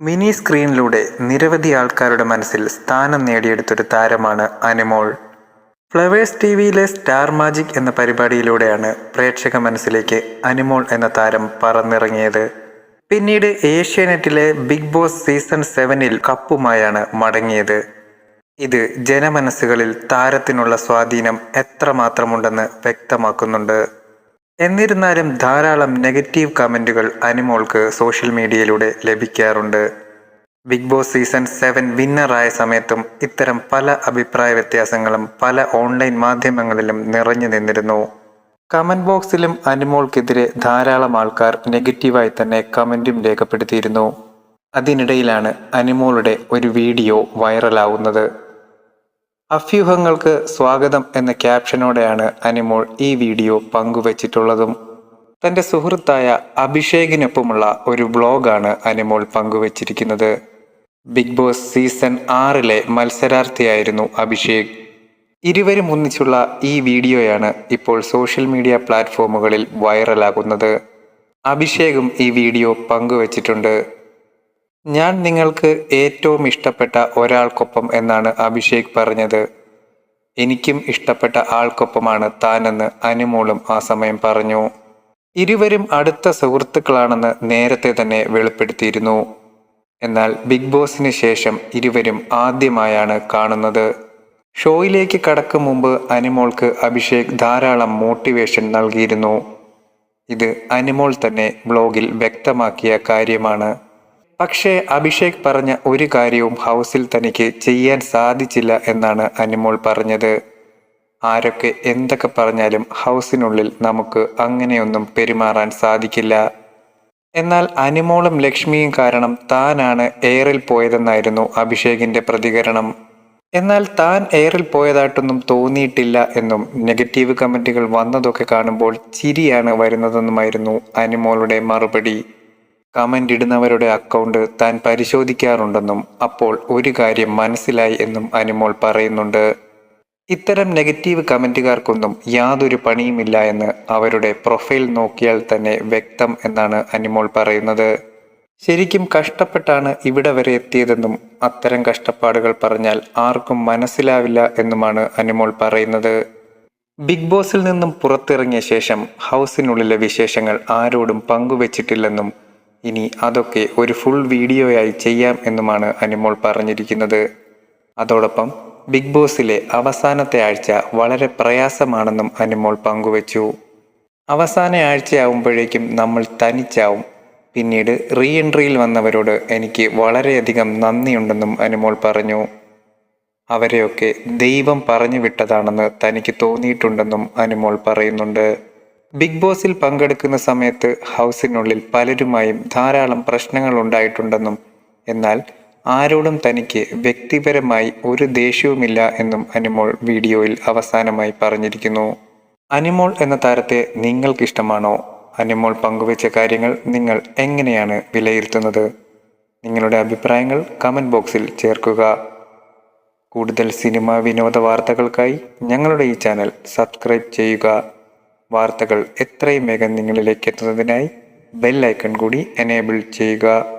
Mini സ്ക്രീനിലൂടെ നിരവധി ആൾക്കാരുടെ മനസ്സിൽ സ്ഥാനം നേടിയെടുത്തൊരു താരമാണ് അനിമോൾ. ഫ്ലവേഴ്സ് ടി വിയിലെ സ്റ്റാർ മാജിക് എന്ന പരിപാടിയിലൂടെയാണ് പ്രേക്ഷക മനസ്സിലേക്ക് അനിമോൾ എന്ന താരം പറന്നിറങ്ങിയത്. പിന്നീട് ഏഷ്യാനെറ്റിലെ ബിഗ് ബോസ് സീസൺ സെവനിൽ കപ്പുമായാണ് മടങ്ങിയത്. ഇത് ജനമനസ്സുകളിൽ താരത്തിനുള്ള സ്വാധീനം എത്രമാത്രമുണ്ടെന്ന് വ്യക്തമാക്കുന്നുണ്ട്. എന്നിരുന്നാലും ധാരാളം നെഗറ്റീവ് കമന്റുകൾ അനിമോൾക്ക് സോഷ്യൽ മീഡിയയിലൂടെ ലഭിക്കാറുണ്ട്. ബിഗ് ബോസ് സീസൺ സെവൻ വിന്നറായ സമയത്തും ഇത്തരം പല അഭിപ്രായ വ്യത്യാസങ്ങളും പല ഓൺലൈൻ മാധ്യമങ്ങളിലും നിറഞ്ഞു നിന്നിരുന്നു. കമന്റ് ബോക്സിലും അനിമോൾക്കെതിരെ ധാരാളം ആൾക്കാർ നെഗറ്റീവായി തന്നെ കമന്റും രേഖപ്പെടുത്തിയിരുന്നു. അതിനിടയിലാണ് അനിമോളുടെ ഒരു വീഡിയോ വൈറലാവുന്നത്. അഭ്യൂഹങ്ങൾക്ക് സ്വാഗതം എന്ന ക്യാപ്ഷനോടെയാണ് അനിമോൾ ഈ വീഡിയോ പങ്കുവച്ചിട്ടുള്ളതും. തന്റെ സുഹൃത്തായ അഭിഷേകിനൊപ്പമുള്ള ഒരു ബ്ലോഗാണ് അനിമോൾ പങ്കുവച്ചിരിക്കുന്നത്. ബിഗ് ബോസ് സീസൺ ആറിലെ മത്സരാർത്ഥിയായിരുന്നു അഭിഷേക്. ഇരുവരും ഒന്നിച്ചുള്ള ഈ വീഡിയോയാണ് ഇപ്പോൾ സോഷ്യൽ മീഡിയ പ്ലാറ്റ്ഫോമുകളിൽ വൈറലാകുന്നത്. അഭിഷേകും ഈ വീഡിയോ പങ്കുവച്ചിട്ടുണ്ട്. ഞാൻ നിങ്ങൾക്ക് ഏറ്റവും ഇഷ്ടപ്പെട്ട ഒരാൾക്കൊപ്പം എന്നാണ് അഭിഷേക് പറഞ്ഞത്. എനിക്കും ഇഷ്ടപ്പെട്ട ആൾക്കൊപ്പമാണ് താനെന്ന് അനുമോളും ആ സമയം പറഞ്ഞു. ഇരുവരും അടുത്ത സുഹൃത്തുക്കളാണെന്ന് നേരത്തെ തന്നെ വെളിപ്പെടുത്തിയിരുന്നു. എന്നാൽ ബിഗ് ബോസിന് ശേഷം ഇരുവരും ആദ്യമായാണ് കാണുന്നത്. ഷോയിലേക്ക് കടക്കും മുമ്പ് അനിമോൾക്ക് അഭിഷേക് ധാരാളം മോട്ടിവേഷൻ നൽകിയിരുന്നു. ഇത് അനിമോൾ തന്നെ ബ്ലോഗിൽ വ്യക്തമാക്കിയ കാര്യമാണ്. പക്ഷേ അഭിഷേക് പറഞ്ഞ ഒരു കാര്യവും ഹൗസിൽ തനിക്ക് ചെയ്യാൻ സാധിച്ചില്ല എന്നാണ് അനിമോൾ പറഞ്ഞത്. ആരൊക്കെ എന്തൊക്കെ പറഞ്ഞാലും ഹൗസിനുള്ളിൽ നമുക്ക് അങ്ങനെയൊന്നും പെരുമാറാൻ സാധിക്കില്ല. എന്നാൽ അനിമോളും ലക്ഷ്മിയും കാരണം താനാണ് എയറിൽ പോയതെന്നായിരുന്നു അഭിഷേകിന്റെ പ്രതികരണം. എന്നാൽ താൻ എയറിൽ പോയതായിട്ടൊന്നും തോന്നിയിട്ടില്ല എന്നും നെഗറ്റീവ് കമന്റുകൾ വന്നതൊക്കെ കാണുമ്പോൾ ചിരിയാണ് വരുന്നതെന്നുമായിരുന്നു അനിമോളുടെ മറുപടി. കമന്റ് ഇടുന്നവരുടെ അക്കൗണ്ട് താൻ പരിശോധിക്കാറുണ്ടെന്നും അപ്പോൾ ഒരു കാര്യം മനസ്സിലായി എന്നും അനുമോൾ പറയുന്നുണ്ട്. ഇത്തരം നെഗറ്റീവ് കമന്റുകാർക്കൊന്നും യാതൊരു പണിയുമില്ല എന്ന് അവരുടെ പ്രൊഫൈൽ നോക്കിയാൽ തന്നെ വ്യക്തം എന്നാണ് അനിമോൾ പറയുന്നത്. ശരിക്കും കഷ്ടപ്പെട്ടാണ് ഇവിടെ വരെ എത്തിയതെന്നും അത്തരം കഷ്ടപ്പാടുകൾ പറഞ്ഞാൽ ആർക്കും മനസ്സിലാവില്ല എന്നുമാണ് അനിമോൾ പറയുന്നത്. ബിഗ് ബോസിൽ നിന്നും പുറത്തിറങ്ങിയ ശേഷം ഹൗസിനുള്ളിലെ വിശേഷങ്ങൾ ആരോടും പങ്കുവച്ചിട്ടില്ലെന്നും ഇനി അതൊക്കെ ഒരു ഫുൾ വീഡിയോയായി ചെയ്യാം എന്നുമാണ് അനിമോൾ പറഞ്ഞിരിക്കുന്നത്. അതോടൊപ്പം ബിഗ് ബോസിലെ അവസാനത്തെ ആഴ്ച വളരെ പ്രയാസമാണെന്നും അനിമോൾ പങ്കുവച്ചു. അവസാന ആഴ്ചയാവുമ്പോഴേക്കും നമ്മൾ തനിച്ചാവും. പിന്നീട് റീ എൻട്രിയിൽ വന്നവരോട് എനിക്ക് വളരെയധികം നന്ദിയുണ്ടെന്നും അനിമോൾ പറഞ്ഞു. അവരെയൊക്കെ ദൈവം പറഞ്ഞു വിട്ടതാണെന്ന് തനിക്ക് തോന്നിയിട്ടുണ്ടെന്നും അനിമോൾ പറയുന്നുണ്ട്. ബിഗ് ബോസിൽ പങ്കെടുക്കുന്ന സമയത്ത് ഹൗസിനുള്ളിൽ പലരുമായും ധാരാളം പ്രശ്നങ്ങൾ ഉണ്ടായിട്ടുണ്ടെന്നും എന്നാൽ ആരോടും തനിക്ക് വ്യക്തിപരമായി ഒരു ദേഷ്യവുമില്ല എന്നും അനിമോൾ വീഡിയോയിൽ അവസാനമായി പറഞ്ഞിരിക്കുന്നു. അനിമോൾ എന്ന താരത്തെ നിങ്ങൾക്കിഷ്ടമാണോ? അനിമോൾ പങ്കുവച്ച കാര്യങ്ങൾ നിങ്ങൾ എങ്ങനെയാണ് വിലയിരുത്തുന്നത്? നിങ്ങളുടെ അഭിപ്രായങ്ങൾ കമന്റ് ബോക്സിൽ ചേർക്കുക. കൂടുതൽ സിനിമ വിനോദ വാർത്തകൾക്കായി ഞങ്ങളുടെ ഈ ചാനൽ സബ്സ്ക്രൈബ് ചെയ്യുക. വാർത്തകൾ എത്രയും വേഗം നിങ്ങളിലേക്ക് എത്തുന്നതിനായി ബെൽ ഐക്കൺ കൂടി എനേബിൾ ചെയ്യുക.